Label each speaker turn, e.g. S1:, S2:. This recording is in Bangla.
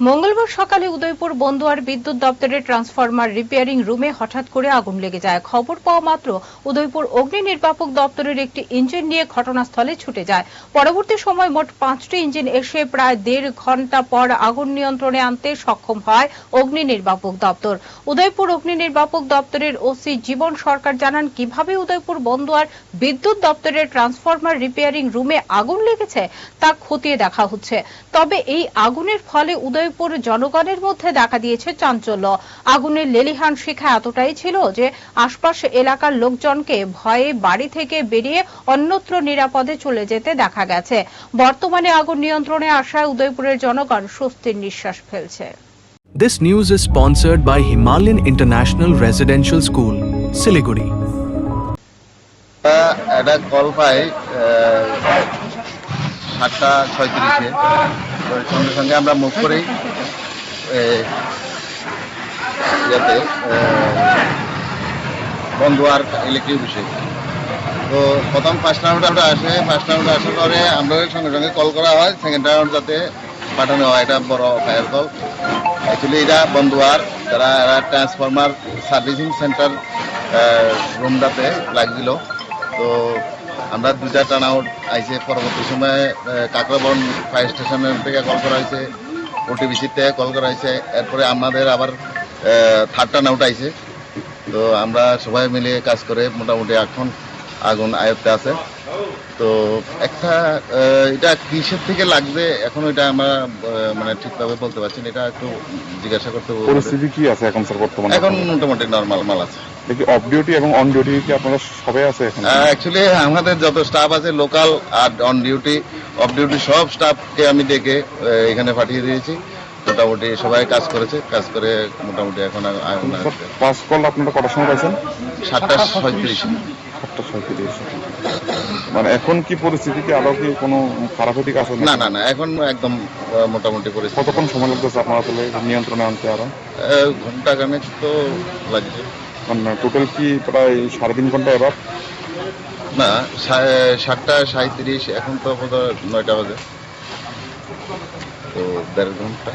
S1: মঙ্গলবার সকালে উদয়পুর বন্দুয়ার বিদ্যুৎ দপ্তরের ট্রান্সফরমার রিপেয়ারিং রুমে হঠাৎ করে আগুন লেগে যায়। খবর পাওয়া মাত্র উদয়পুর অগ্নি নির্বাপক দপ্তরের একটি ইঞ্জিন নিয়ে ঘটনাস্থলে ছুটে যায়। পরবর্তী সময় মোট পাঁচটি ইঞ্জিন এসে প্রায় দেড় ঘণ্টা পর আগুন নিয়ন্ত্রণে আনতে সক্ষম হয় অগ্নি নির্বাপক দপ্তর। উদয়পুর অগ্নি নির্বাপক দপ্তরের ওসি জীবন সরকার জানান, কীভাবে উদয়পুর বন্দুয়ার বিদ্যুৎ দপ্তরের ট্রান্সফরমার রিপেয়ারিং রুমে আগুন লেগেছে তা খতিয়ে দেখা হচ্ছে। তবে এই আগুনের ফলে উদয়পুর জনগণের মধ্যে দেখা দিয়েছে চাঞ্চল্য। আগুনের লেলিহান শিখা এতটাই ছিল যে আশপাশ এলাকার লোকজনকে ভয়ে বাড়ি থেকে বেরিয়ে অন্যত্র নিরাপদে চলে যেতে দেখা গেছে। বর্তমানে আগুন নিয়ন্ত্রণে আসায় উদয়পুরের জনগণ স্বস্তির নিঃশ্বাস ফেলছে।
S2: This news is sponsored by Himalayan International Residential School, Siliguri.
S3: একটা কল পাই সাতটা ছয়ত্রিশে। সঙ্গে সঙ্গে আমরা মুভ করি এ, ইয়েতে বন্ধুয়ার ইলেকট্রিক অফিসে তো প্রথম ফার্স্ট রাউন্ড আমরা আসে ফার্স্ট রাউন্ড আসার পরে আমরা সঙ্গে সঙ্গে কল করা হয় সেকেন্ড রাউন্ড যাতে পাঠানো হয় এটা বড় ফায়ার কল অ্যাকচুয়ালি এটা বন্ধুয়ার যারা এরা ট্রান্সফরমার সার্ভিসিং সেন্টার রুমটাতে লাগছিল তো আমরা দুটা টার্ন আউট আইসে পরবর্তী সময়ে কাকরাবন ফায়ার স্টেশনের থেকে কল করা হয়েছে ওটিবিসির থেকে কল করা হয়েছে এরপরে আমাদের আবার থার্ড টার্ন আউট আইসে তো আমরা সবাই মিলে কাজ করে মোটামুটি এখন আগুন আয়ত্তে আছে। তো একটা এটা কিসের থেকে লাগবে? এখন এটা আমরা মানে ঠিকভাবে বলতে পারছি না। এটা একটু জিজ্ঞাসা করতে
S4: পরিস্থিতি কি আছে এখন স্যার বর্তমানে?
S3: এখন মোটামুটি নর্মাল মাল আছে।
S4: দেখি অফ ডিউটি এবং অন ডিউটি কি আপনারা সবাই আছে এখন?
S3: অ্যাকচুয়ালি আমাদের যত স্টাফ আছে লোকাল আর অন ডিউটি অফ ডিউটি সব স্টাফকে আমি ডেকে এখানে পাঠিয়ে দিয়েছি। মোটামুটি সবাই কাজ করেছে কাজ করে মোটামুটি এখন।
S4: পাস কল আপনারা কটার সময় পাইছেন?
S3: সাতটা ছয়ত্রিশ।
S4: সাতটা ছয়ত্রিশ। মানে এখন কি পরিস্থিতি কি আরও কি কোনো খারাপ দিকে আছে
S3: না না না এখন একদম মোটামুটি পরিস্থিতি
S4: কতক্ষণ সময় লাগতেছে আপনারা তাহলে নিয়ন্ত্রণে আনতে
S3: আরও? ঘণ্টা খানেক তো লাগছে।
S4: মানে টোটাল কি প্রায় সাড়ে তিন ঘণ্টা এবার?
S3: না সাতটা সাঁত্রিশ এখন তো বোধ নয়টা বাজে। তো দেড় ঘণ্টা।